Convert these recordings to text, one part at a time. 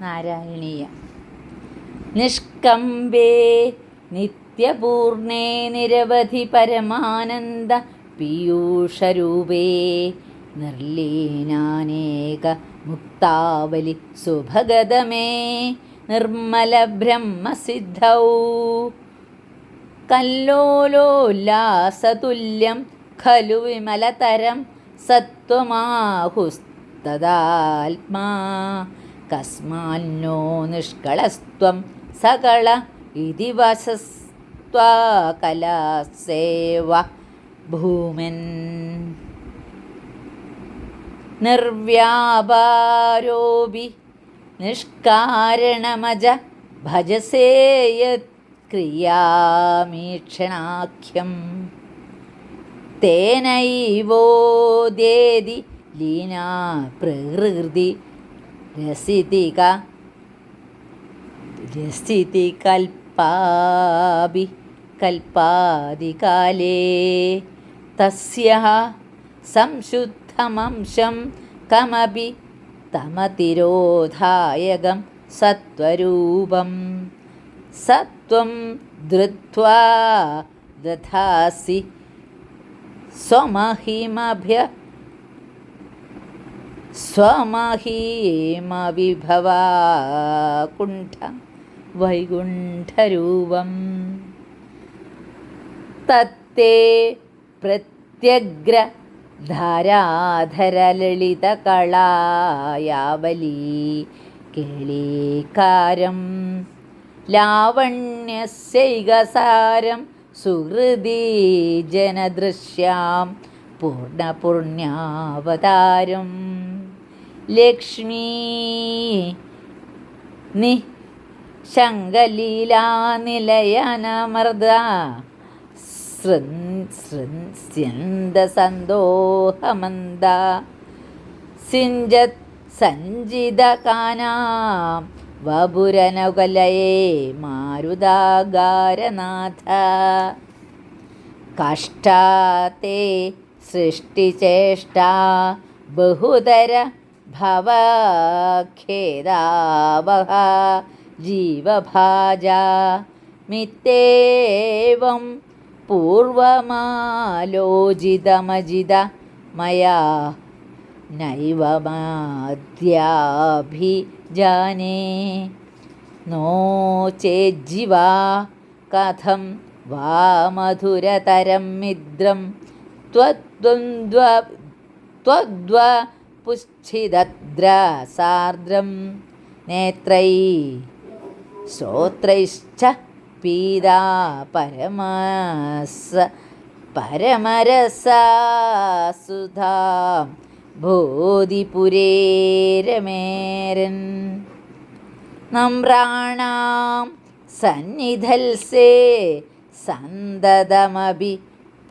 നാരായണീയ. നിഷ്കമ്പേ നിത്യപൂർണേ നിരവധി പരമാനന്ദ പീയൂഷരൂപേ. നിർലീനാനേക മുക്താവലി സുഭഗതമേ. നിർമ്മല ബ്രഹ്മസിദ്ധൗ. കല്ലോലോല്ലാസതുല്യം ഖലു വിമലതരം സത്വമാഹുസ്തദാത്മാ. കസ്മാന്നോ നിഷ്കളസ്ത്വം സകള ഇതി വസസ്ത്വാ കലാസേവ ഭൂമൻ നിർവ്യാപാരോപി നിഷ്കാരണമജ ഭജസേയത് ക്രിയാമീക്ഷണാഖ്യം. തേനൈവോദേതി ലീനാ പ്രകൃതി രസിതിക രസിതി കൽപ്പാബി കൽപ്പാദികാലേ തസ്യ സംശുദ്ധമംശം കമപി തമതിരോധായകം സത്വരൂപം സത്വം ധൃത്വാ ദധാസി സ്വമഹിമഭ്യ സ്വമഹീമവിഭവാകുണ്ഠ വൈകുണ്ഠരൂപം. തത്തേ പ്രത്യഗ്ര ധാരാധരലളിതകളായാവലീ കേളീകാരം. ലാവണ്യസൈകസാരം സുഹൃതി ജനദൃശ്യാം പൂർണപുണ്യാവതാരം ലക്ഷ്മീ. നി ശങ്കലീലാനിലയനമർദ സന്തോഹമന്ദ. സിഞ്ചത് സഞ്ചിതകാനാം വപുരനകുലയേ മാരുതാകാരനാഥ കഷ്ടാത്തെ സൃഷ്ടിചേഷ്ട ബഹുതര भवखेदावः जीवभाजा मित्तेवं पूर्वमालोचितमजिद मया नैव माद्याभिजाने नो चेज्जिवा कथं वा मधुरतरं मिद्रं त्वद्वन्द्व त्वद्वा ത്വദ്വ പുച്ഛിദ്രസാർദ്രം നേത്രൈ ശ്രോത്രൈശ്ച പീതാ പരമസ പരമരസാസുധാം ഭോതിപുരേരമേരൻ നമ്രാണാം സന്നിധൽസേ സന്തതമപി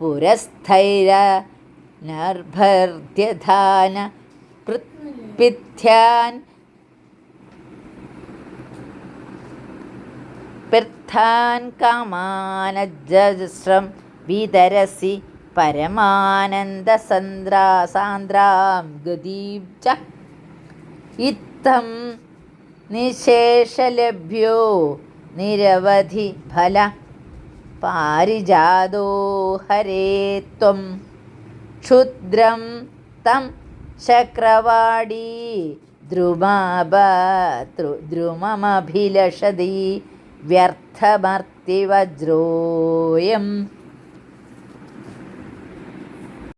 പുരസ്ഥൈര നർഭർദ്യധാന പിഥ്യാൻ പിർത്ഥാൻ കാമാനജസ്രം വിതരസി പരമാനന്ദസന്ദ്രാസാന്ദ്രാം ഗതീം ച ഇത്തം നിശേഷലഭ്യോ നിരവധി ഫല പാരിജാതോ ഹരേ ത്വം ക്ഷുദ്രം തം ശക്രവാടീ ദ്രുമാപതൃ ദ്രുമമഭിലഷതി വ്യർത്ഥമർത്തിവജ്രോയം